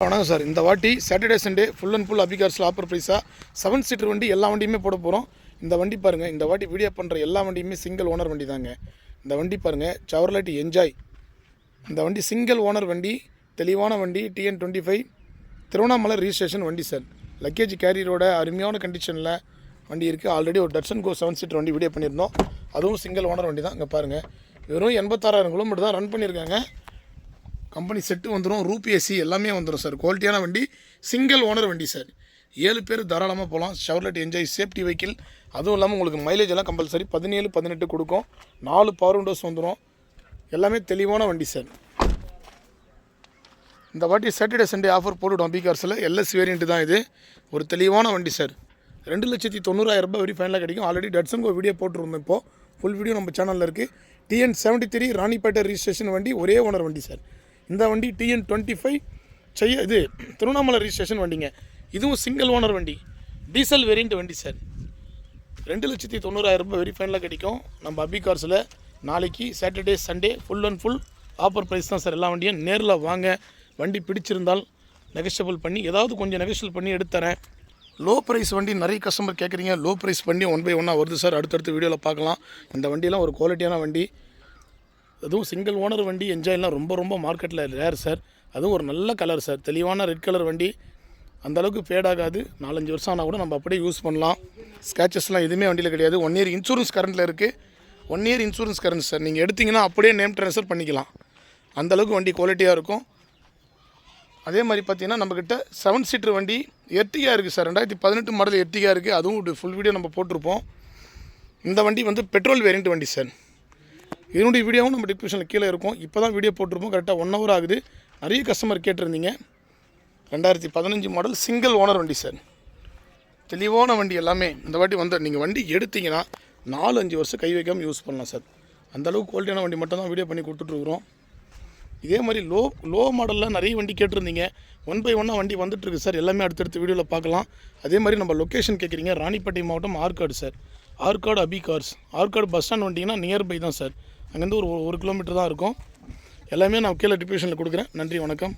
வணக்கம் சார். இந்த வாட்டி Saturday Sunday full and full அபிகார்ஸில் offer ப்ரைஸாக செவன் சீட்டர் வண்டி எல்லா வண்டியுமே போட போகிறோம் இந்த வண்டி பாருங்கள் இந்த வாட்டி வீடியோ பண்ணுற எல்லா வண்டியுமே சிங்கிள் ஓனர் வண்டி தாங்க இந்த வண்டி பாருங்கள் சவர்லட் என்ஜாய் இந்த வண்டி சிங்கிள் ஓனர் வண்டி தெளிவான வண்டி TN twenty five Tiruvannamalai registration வண்டி சார். லக்கேஜ் கேரியரோட அருமையான கண்டிஷனில் வண்டி இருக்குது ஆல்ரெடி ஒரு டட்சன் கோ செவன் சீட்டர் வண்டி வீடியோ பண்ணியிருந்தோம். அதுவும் சிங்கிள் ஓனர் வண்டி தான் இங்கே பாருங்கள் வெறும் எண்பத்தாறாயிரம் கிலோமீட்டர் தான் ரன் பண்ணியிருக்காங்க. கம்பெனி செட்டு வந்துடும் ரூப் ஏசி எல்லாமே வந்துடும் சார். குவாலிட்டியான வண்டி சிங்கிள் ஓனர் வண்டி சார். ஏழு பேர் தாராளமாக போகலாம் ஷவர்லெட் என்ஜாய் சேஃப்டி வெஹிக்கிள் அதுவும் இல்லாமல் உங்களுக்கு மைலேஜ் எல்லாம் கம்பல்சரி பதினேழு பதினெட்டு கொடுக்கும். நாலு பவர் விண்டோஸ் வந்துடும் எல்லாமே தெளிவான வண்டி சார். இந்த வாட்டி சாட்டர்டே சண்டே ஆஃபர் போட்டுவிடும் பி கார்ஸில் எல்எஸ் வேரியண்ட்டு தான் இது. ஒரு தெளிவான வண்டி சார். ரெண்டு லட்சத்தி தொண்ணூறாயிரம் ரூபாய் வரி ஃபைனலாக கிடைக்கும். ஆல்ரெடி டட்ஸன்கோ வீடியோ போட்டுருந்தோம் இப்போது ஃபுல் வீடியோ நம்ம சேனலில் இருக்குது TN seventy three Ranipet registration வண்டி. ஒரே ஓனர் வண்டி சார். இந்த வண்டி டிஎன் டுவெண்ட்டி ஃபைவ் செய்ய இது திருவண்ணாமலை ரிஜிஸ்ட்ரேஷன் வண்டிங்க. இதுவும் சிங்கிள் ஓனர் வண்டி. டீசல் வேரியண்ட் வண்டி சார் ரெண்டு லட்சத்தி தொண்ணூறாயிரம் ரூபாய் வெரிஃபைனில் கிடைக்கும். நம்ம அபி கார்ஸில் நாளைக்கு Saturday Sunday full and full offer price தான் சார் எல்லா வண்டியும் நேரில் வாங்க. வண்டி பிடிச்சிருந்தால் நெகஷியபிள் பண்ணி ஏதாவது கொஞ்சம் நெகஷியபிள் பண்ணி எடுத்துறேன் லோ ப்ரைஸ் வண்டி நிறைய கஸ்டமர் கேட்குறீங்க லோ ப்ரைஸ் வண்டி ஒன் பை ஒன்னாக வருது சார் அடுத்தடுத்த வீடியோவில் பார்க்கலாம். இந்த வண்டியெலாம் ஒரு குவாலிட்டியான வண்டி. அதுவும் சிங்கிள் ஓனர் வண்டி என்ஜாய்லாம் ரொம்ப ரொம்ப மார்க்கெட்டில் ரேர் சார் அதுவும் ஒரு நல்ல கலர் சார் தெளிவான ரெட் கலர் வண்டி. அந்தளவுக்கு ஃபேட் ஆகாது. நாலஞ்சு வருஷம் ஆனால் கூட நம்ம அப்படியே யூஸ் பண்ணலாம். ஸ்க்ராச்சஸ்லாம் எதுவுமே வண்டியில் கிடையாது. ஒன் இயர் இன்சூரன்ஸ் கரண்ட்டில் இருக்குது one year insurance current sir நீங்கள் எடுத்தீங்கன்னா அப்படியே நேம் ட்ரான்ஸ்ஃபர் பண்ணிக்கலாம். அந்தளவுக்கு வண்டி குவாலிட்டியாக இருக்கும். அதே மாதிரி பார்த்தீங்கன்னா நம்மக்கிட்ட செவன் சீட்டர் வண்டி எர்டிகா இருக்குது சார் ரெண்டாயிரத்தி பதினெட்டு மாடல் எர்டிகா இருக்குது அதுவும் ஃபுல் வீடியோ நம்ம போட்டிருப்போம். இந்த வண்டி வந்து பெட்ரோல் வேரியண்ட் வண்டி சார் இதனுடைய வீடியோவும் நம்ம டிஸ்கிரிப்ஷனில் கீழே இருக்கும். இப்போ தான் வீடியோ போட்டிருப்போம். கரெக்டாக ஒன் ஹவர் ஆகுது. நிறைய கஸ்டமர் கேட்டிருந்தீங்க. ரெண்டாயிரத்தி பதினஞ்சு மாடல் சிங்கிள் ஓனர் வண்டி சார் தெளிவான வண்டி எல்லாமே இந்த வாட்டி வந்து நீங்கள் வண்டி எடுத்தீங்கன்னா நாலு அஞ்சு வருஷம் கை வைக்காமல் யூஸ் பண்ணலாம் சார் அந்த அளவுக்கு குவாலிட்டியான வண்டி மட்டும் தான் வீடியோ பண்ணி கொடுத்துட்ருக்குறோம். இதே மாதிரி லோ லோ மாடலில் நிறைய வண்டி கேட்டிருந்தீங்க. ஒன் பை ஒன்னாக வண்டி வந்துட்டுருக்கு சார் எல்லாமே அடுத்தடுத்த வீடியோவில் பார்க்கலாம். அதே மாதிரி நம்ம லொக்கேஷன் கேட்குறீங்க. ராணிப்பேட்டை மாவட்டம் Arcot sir Arcot Abhi cars Arcot bus stand வண்டிங்கன்னா nearby தான் சார் அங்கேருந்து ஒரு ஒரு கிலோமீட்டர் தான் இருக்கும். எல்லாமே நான் கீழே டிஸ்கிரிப்ஷனில் கொடுக்குறேன். நன்றி வணக்கம்.